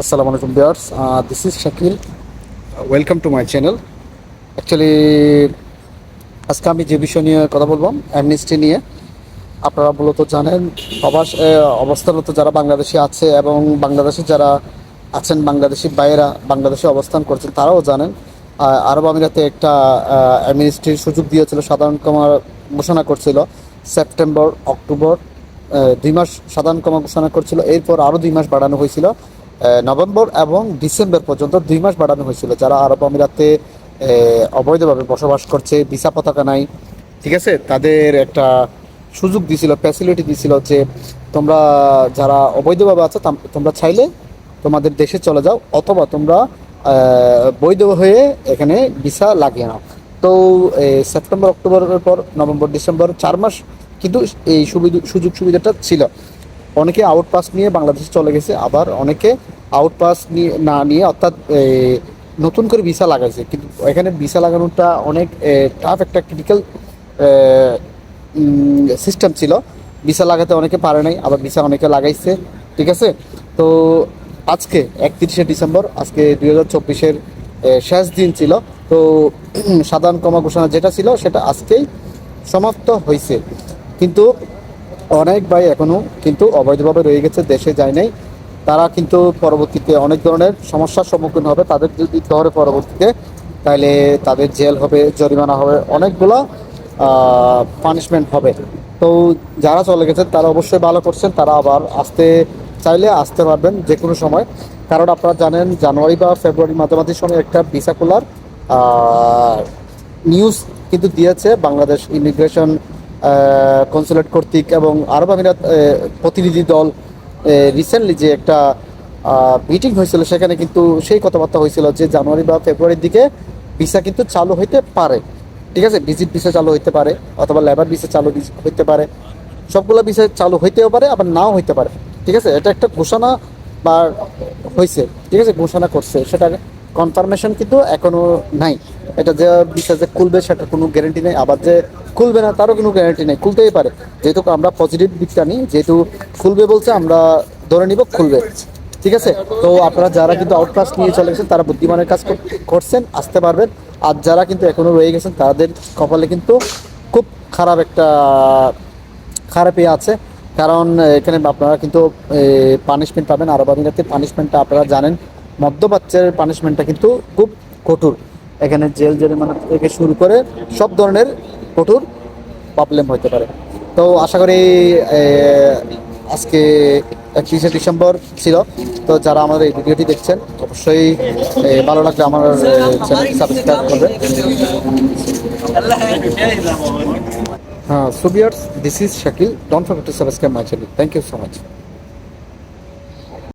আসসালামু আলাইকুম viewers this is Shakil welcome to my channel actually আজকে আমি যে বিষয় নিয়ে কথা বলব অ্যামনিস্টি নিয়ে। আপনারা মূলত জানেন অবাস এ, অবস্থানরত যারা বাংলাদেশি আছে এবং বাংলাদেশে যারা আছেন বাংলাদেশি বাইরা বাংলাদেশে অবস্থান করছেন তারাও জানেন আরব আমিরাতে একটা অ্যামনিস্টির সুযোগ দিয়েছিল সাধারণ কমা ঘোষণা করছিল সেপ্টেম্বর অক্টোবর দুই মাস সাধারণ কমা ঘোষণা করছিল এরপর আরও দুই মাস বাড়ানো হয়েছিল। নভেম্বর এবং ডিসেম্বর পর্যন্ত দুই মাস বাড়ানো হয়েছিল, যারা আরব আমিরাতে অবৈধভাবে বসবাস করছে, ভিসা পতাকা নাই, ঠিক আছে? তাদের একটা সুযোগ দিছিল ফ্যাসিলিটি দিছিল যে তোমরা যারা অবৈধভাবে আছো, তাম- তোমরা চাইলে তোমাদের দেশে চলে যাও, অথবা তোমরা বৈধ হয়ে এখানে ভিসা লাগিয়ে নাও। তো সেপ্টেম্বর, অক্টোবরের পর, নভেম্বর, ডিসেম্বর, চার মাস কিন্তু এই সুবিধা সুযোগ সুবিধাটা ছিল। অনেকে আউট পাস নিয়ে বাংলাদেশে চলে গেছে, আবার অনেকে আউট পাস নিয়ে, না নিয়ে অর্থাৎ নতুন করে ভিসা লাগাইছে। কিন্তু এখানে ভিসা লাগানোটা অনেক টাফ একটা ক্রিটিক্যাল সিস্টেম ছিল। ভিসা লাগাতে অনেকে পারে নাই, আবার ভিসা অনেকে লাগাইছে, ঠিক আছে? তো আজকে একত্রিশে ডিসেম্বর, আজকে দুই হাজার চব্বিশের শেষ দিন ছিল। তো সাধারণ কমা ঘোষণা যেটা ছিল, সেটা আজকেই সমাপ্ত হয়েছে কিন্তু অনেক ভাই এখনও কিন্তু অবৈধভাবে রয়ে গেছে, দেশে যায় নাই। তারা কিন্তু পরবর্তীতে অনেক ধরনের সমস্যার সম্মুখীন হবে। তাদের যদি ধরে পরবর্তীতে, তাহলে তাদের জেল হবে, জরিমানা হবে, অনেকগুলো পানিশমেন্ট হবে। তো যারা চলে গেছেন তারা অবশ্যই ভালো করছেন। তারা আবার আসতে চাইলে আসতে পারবেন যে কোনো সময়। কারণ আপনারা জানেন, জানুয়ারি বা ফেব্রুয়ারি মাঝামাঝি সময় একটা ভিসা খোলার নিউজ কিন্তু দিয়েছে বাংলাদেশ ইমিগ্রেশন কনসুলেট কর্তৃক এবং আরব আমিরাত প্রতিনিধি দল রিসেন্টলি যে একটা মিটিং হয়েছিল, সেখানে কিন্তু সেই কথাবার্তা হয়েছিল যে জানুয়ারি বা ফেব্রুয়ারির দিকে ভিসা কিন্তু চালু হইতে পারে। ঠিক আছে? ভিজিট ভিসা চালু হইতে পারে, অথবা লেবার ভিসা চালু হইতে পারে। সবগুলো বিষয় চালু হইতেও পারে, আবার নাও হইতে পারে। ঠিক আছে? এটা একটা ঘোষণা বা হয়েছে ঠিক আছে? ঘোষণা করছে। সেটা কনফার্মেশন কিন্তু এখনও নাই। এটা যে বিষয় যে খুলবে, সেটার কোনো গ্যারেন্টি নেই। আবার যে খুলবে না, তারও কোনো গ্যারান্টি নেই, খুলতেই পারে। যেহেতু আমরা পজিটিভ দিকটা নিই, যেহেতু খুলবে বলছে, আমরা ধরে নিব খুলবে। ঠিক আছে? তো আপনারা যারা কিন্তু আউটকাস্ট নিয়ে চলে গেছেন, তারা বুদ্ধিমানের কাজ করছেন, আসতে পারবেন। আর যারা কিন্তু এখনও রয়ে গেছেন, তাদের কপালে কিন্তু খুব খারাপ একটা, খারাপই আছে। কারণ, এখানে আপনারা কিন্তু পানিশমেন্ট পাবেন। আরব আমিরাতের পানিশমেন্টটা আপনারা জানেন। মধ্যপ্রাচ্যের পানিশমেন্টটা কিন্তু খুব কঠোর। এখানে জেল জরিমানা থেকে শুরু করে সব ধরনের কঠোর প্রবলেম হতে পারে। তো আশা করি আজকে একত্রিশে ডিসেম্বর ছিল। তো যারা আমাদের এই ভিডিওটি দেখছেন, অবশ্যই ভালো লাগলে আমার চ্যানেলটি সাবস্ক্রাইব করবেন হ্যাঁ so viewers this is Shakil don't forget to subscribe my channel thank you so much